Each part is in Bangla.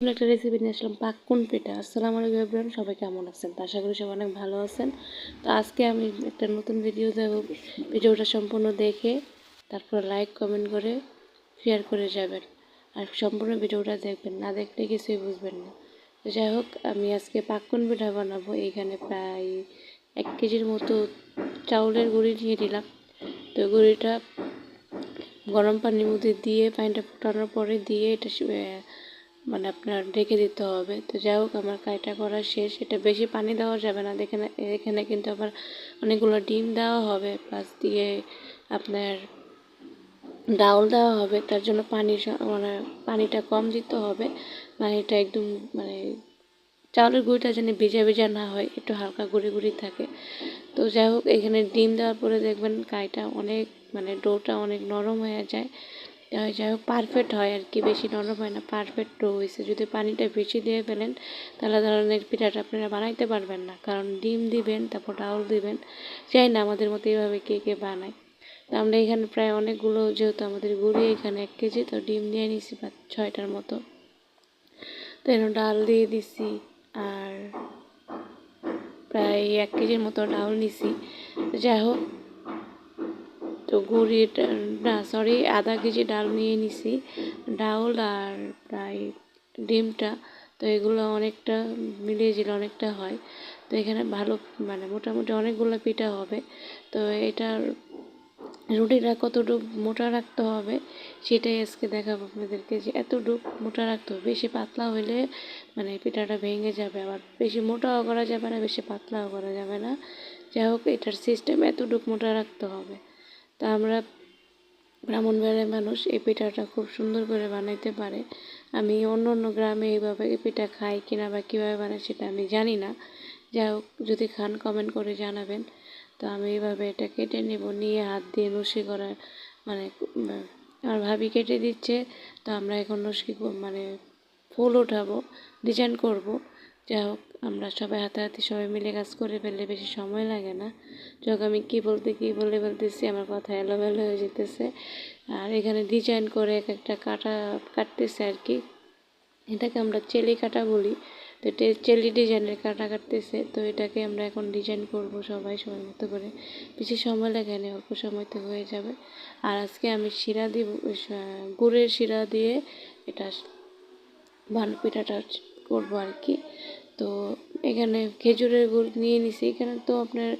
নতুন একটা রেসিপি নিয়ে আসলাম পাক্কুন পিঠা? আসসালামু আলাইকুম এভরিওয়ান সবাই কেমন আছেন? তো আশা করি সবাই অনেক ভালো আছেন। তো আজকে আমি একটা নতুন ভিডিও দেব। ভিডিওটা সম্পূর্ণ দেখে তারপর লাইক কমেন্ট করে শেয়ার করে যাবেন। আর সম্পূর্ণ ভিডিওটা দেখবেন, না দেখলে কিছুই বুঝবেন না। তো যাই হোক, আমি আজকে পাক্কুন পিঠা বানাবো? এইখানে প্রায় এক কেজির মতো চাউলের গুঁড়ি নিয়ে দিলাম তো গুঁড়িটা গরম পানির মধ্যে দিয়ে, পানিটা ফুটানোর পরে দিয়ে এটা মানে আপনার ঢেকে দিতে হবে। তো যাই হোক, আমার কাইটা করা শেষ। এটা বেশি পানি দেওয়া যাবে না। দেখেন, এখানে কিন্তু আবার অনেকগুলো ডিম দেওয়া হবে প্লাস দিয়ে আপনার ডাউল দেওয়া হবে। তার জন্য পানি মানে পানিটা কম দিতে হবে। পানিটা একদম মানে চাউলের গুঁড়িটা যেন ভিজা ভিজা না হয়, একটু হালকা গুঁড়ি গুঁড়ি থাকে। তো যাই হোক, এখানে ডিম দেওয়ার পরে দেখবেন কাইটা অনেক মানে ডোটা অনেক নরম হয়ে যায়। যাই হোক পারফেক্ট হয় আর কি, বেশি নরম হয় না পারফেক্ট ডো হয়েছে যদি পানিটা বেশি দিয়ে ফেলেন, তাহলে ধরনের পিঠাটা আপনারা বানাইতে পারবেন না। কারণ ডিম দিবেন, তারপর ডাউল দিবেন চাই না, আমাদের মতো এইভাবে কে কে বানায়। তো আমরা এখানে প্রায় অনেকগুলো, যেহেতু আমাদের গুড়ি এখানে এক কেজি, তো ডিম দিয়ে নিছি বা ছয়টার মতো। তো এখানে ডাল দিয়ে দিছি, আর প্রায় এক কেজির মতো ডাউল নিছি। যাই হোক তো গুড়ি সরি আধা কেজি ডাল নিয়ে নিছি। ডাউল আর প্রায় ডিমটা, তো এগুলো অনেকটা মিলিয়ে দিলে অনেকটা হয়। তো এখানে ভালো মানে মোটামুটি অনেকগুলো পিঠা হবে। তো এটার রুটিটা কতটুকু মোটা রাখতে হবে, সেটাই আজকে দেখাবো আপনাদেরকে যে এতটুকু মোটা রাখতে হবে। বেশি পাতলা হলে মানে পিঠাটা ভেঙে যাবে আবার। বেশি মোটাও করা যাবে না, বেশি পাতলাও করা যাবে না। যাই হোক, এটার সিস্টেম এতটুকু মোটা রাখতে হবে। তা আমরা ব্রাহ্মণবাড়িয়ার মানুষ এই পিঠাটা খুব সুন্দর করে বানাইতে পারে। আমি অন্য অন্য গ্রামে এইভাবে এই পিঠা খাই কিনা বা কীভাবে বানাই সেটা আমি জানি না। যাই হোক, যদি খান কমেন্ট করে জানাবেন। তো আমি এইভাবে এটা কেটে নেব, নিয়ে হাত দিয়ে নসি করার মানে আমার ভাবি কেটে দিচ্ছে। তো আমরা এখন নসি মানে ফুল ওঠাবো ডিজাইন করব। যাই হোক, আমরা সবাই হাতাহাতি সবাই মিলে কাজ করে ফেললে বেশি সময় লাগে না। যখন আমি কী বলতে, কী বলে বলতেছি আমার কথা এলোমেলো হয়ে যেতেছে। আর এখানে ডিজাইন করে এক একটা কাটা কাটতেছে আর কি। এটাকে আমরা চেলি কাটা বলি। তো এটা চেলি ডিজাইনের কাটা কাটতেছে। তো এটাকে আমরা এখন ডিজাইন করব সবাই সময় মতো করে। বেশি সময় লাগে না, অল্প সময়তে হয়ে যাবে। আর আজকে আমি শিরা দিব গুড়ের শিরা দিয়ে এটা ভালো পিঠাটা করব আর কি। তো এখানে খেজুরের গুড় নিয়ে নিছি। এখানে তো আপনার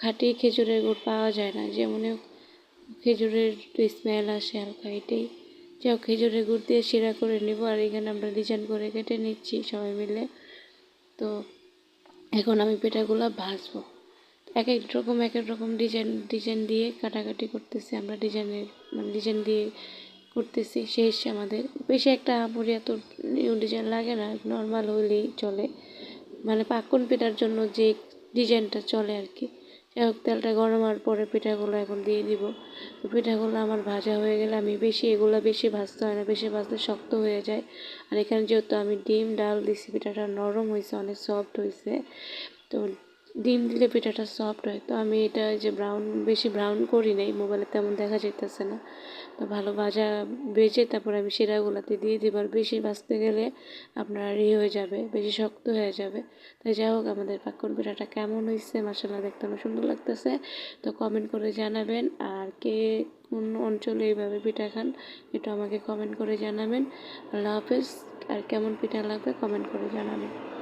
খাঁটি খেজুরের গুড় পাওয়া যায় না যেমন খেজুরের স্মেল আসে হালকা এটাই। যাও খেজুরের গুড় দিয়ে শিরা করে নেব আর এখানে আমরা ডিজাইন করে কেটে নিচ্ছি সবাই মিলে। তো এখন আমি পিঠাগুলো ভাজবো। এক এক রকম, এক এক রকম ডিজাইন ডিজাইন দিয়ে কাটাকাটি করতেছি আমরা ডিজাইনের মানে ডিজাইন দিয়ে করতেছি শেষ আমাদের। বেশি একটা হামুরি এত নিউ ডিজাইন লাগে না নর্মাল হইলেই চলে। মানে পাকুন পিঠার জন্য যে ডিজাইনটা চলে আর কি। যাই হোক, তেলটা গরম হওয়ার পরে পিঠাগুলো এখন দিয়ে দিব। তো পিঠাগুলো আমার ভাজা হয়ে গেলে আমি বেশি, এগুলো বেশি ভাজতে হয় না, বেশি ভাজতে শক্ত হয়ে যায়। আর এখানে যেহেতু আমি ডিম, ডাল দিছি, পিঠাটা নরম হয়েছে অনেক সফট হয়েছে তো ডিম দিলে পিঠাটা সফট হয়। তো আমি এটা যে ব্রাউন বেশি ব্রাউন করি নাই মোবাইলে তেমন দেখা যেতেছে না। তো ভালো ভাজা ভেজে তারপর আমি শিরাগুলোতে দিয়ে দিব। আর বেশি ভাজতে গেলে আপনার ইয়ে হয়ে যাবে, বেশি শক্ত হয়ে যাবে। তাই যাই হোক, আমাদের পাকন পিঠাটা কেমন হয়েছে মাসাল্লাহ দেখতে অনেক সুন্দর লাগতেছে। তো কমেন্ট করে জানাবেন, আর কে কোন অঞ্চলে এইভাবে পিঠা খান এটা আমাকে কমেন্ট করে জানাবেন। আল্লাহ হাফেজ, আর কেমন পিঠা লাগবে কমেন্ট করে জানাবেন।